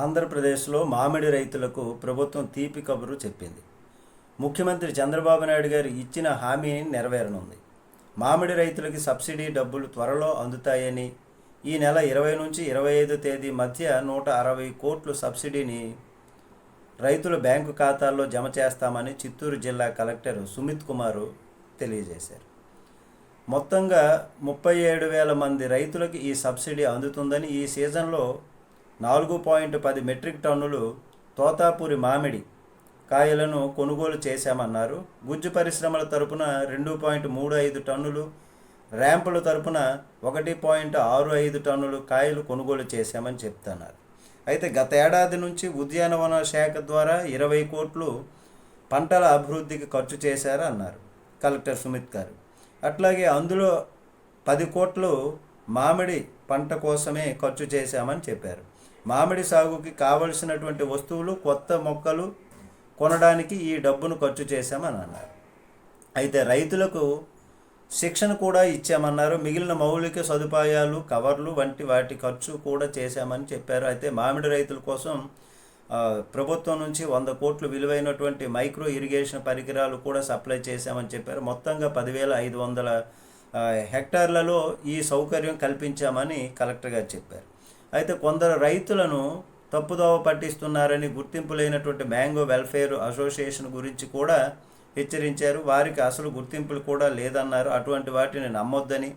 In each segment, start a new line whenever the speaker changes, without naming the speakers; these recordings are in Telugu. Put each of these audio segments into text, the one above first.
ఆంధ్రప్రదేశ్లో మామిడి రైతులకు ప్రభుత్వం తీపి కబురు చెప్పింది. ముఖ్యమంత్రి చంద్రబాబు నాయుడు గారు ఇచ్చిన హామీని నెరవేరనుంది. మామిడి రైతులకి సబ్సిడీ డబ్బులు త్వరలో అందుతాయని ఈ నెల ఇరవై నుంచి ఇరవై ఐదు తేదీ మధ్య నూట అరవై కోట్లు సబ్సిడీని రైతుల బ్యాంకు ఖాతాల్లో జమ చేస్తామని చిత్తూరు జిల్లా కలెక్టర్ సుమిత్ కుమారు తెలియజేశారు. మొత్తంగా ముప్పై ఏడు వేల మంది రైతులకు ఈ సబ్సిడీ అందుతుందని ఈ సీజన్లో నాలుగు పాయింట్ పది మెట్రిక్ టన్నులు తోతాపూరి మామిడి కాయలను కొనుగోలు చేశామన్నారు. గుజ్జు పరిశ్రమల తరపున రెండు పాయింట్ మూడు ఐదు టన్నులు ర్యాంపుల తరపున ఒకటి పాయింట్ ఆరు ఐదు టన్నులు కాయలు కొనుగోలు చేశామని చెప్తున్నారు. అయితే గత ఏడాది నుంచి ఉద్యానవన శాఖ ద్వారా ఇరవై కోట్లు పంటల అభివృద్ధికి ఖర్చు చేశారు అన్నారు కలెక్టర్ సుమిత్ గారు. అట్లాగే అందులో పది కోట్లు మామిడి పంట కోసమే ఖర్చు చేశామని చెప్పారు. మామిడి సాగుకి కావలసినటువంటి వస్తువులు కొత్త మొక్కలు కొనడానికి ఈ డబ్బును ఖర్చు చేశామని అన్నారు. అయితే రైతులకు శిక్షణ కూడా ఇచ్చామన్నారు. మిగిలిన మౌలిక సదుపాయాలు కవర్లు వంటి వాటి ఖర్చు కూడా చేశామని చెప్పారు. అయితే మామిడి రైతుల కోసం ప్రభుత్వం నుంచి వంద కోట్లు విలువైనటువంటి మైక్రో ఇరిగేషన్ పరికరాలు కూడా సప్లై చేశామని చెప్పారు. మొత్తంగా పదివేల ఐదు వందల హెక్టార్లలో ఈ సౌకర్యం కల్పించామని కలెక్టర్ గారు చెప్పారు. అయితే కొందరు రైతులను తప్పుదోవ పట్టిస్తున్నారని గుర్తింపు లేనటువంటి మ్యాంగో వెల్ఫేర్ అసోసియేషన్ గురించి కూడా హెచ్చరించారు. వారికి అసలు గుర్తింపులు కూడా లేదన్నారు. అటువంటి వాటిని నమ్మొద్దని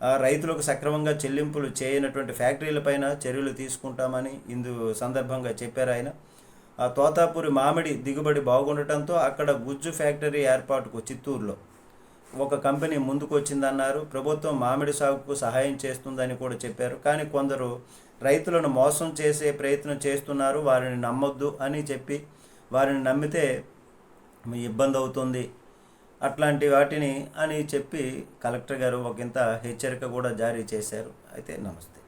ఆ, రైతులకు సక్రమంగా చెల్లింపులు చేయనటువంటి ఫ్యాక్టరీలపైన చర్యలు తీసుకుంటామని ఇందు సందర్భంగా చెప్పారు ఆయన. ఆ తోతాపూరి మామిడి దిగుబడి బాగుండటంతో అక్కడ గుజ్జు ఫ్యాక్టరీ ఏర్పాటుకు చిత్తూరులో ఒక కంపెనీ ముందుకు వచ్చిందన్నారు ప్రభుత్వం మామిడి సాగుకు సహాయం చేస్తుందని కూడా చెప్పారు. కానీ కొందరు రైతులను మోసం చేసే ప్రయత్నం చేస్తున్నారు. వారిని నమ్మొద్దు అని చెప్పి వారిని నమ్మితే ఇబ్బంది అవుతుంది అట్లాంటి వాటిని అని చెప్పి కలెక్టర్ గారు ఒకంత హెచ్చరిక కూడా జారీ చేశారు. అయితే నమస్తే.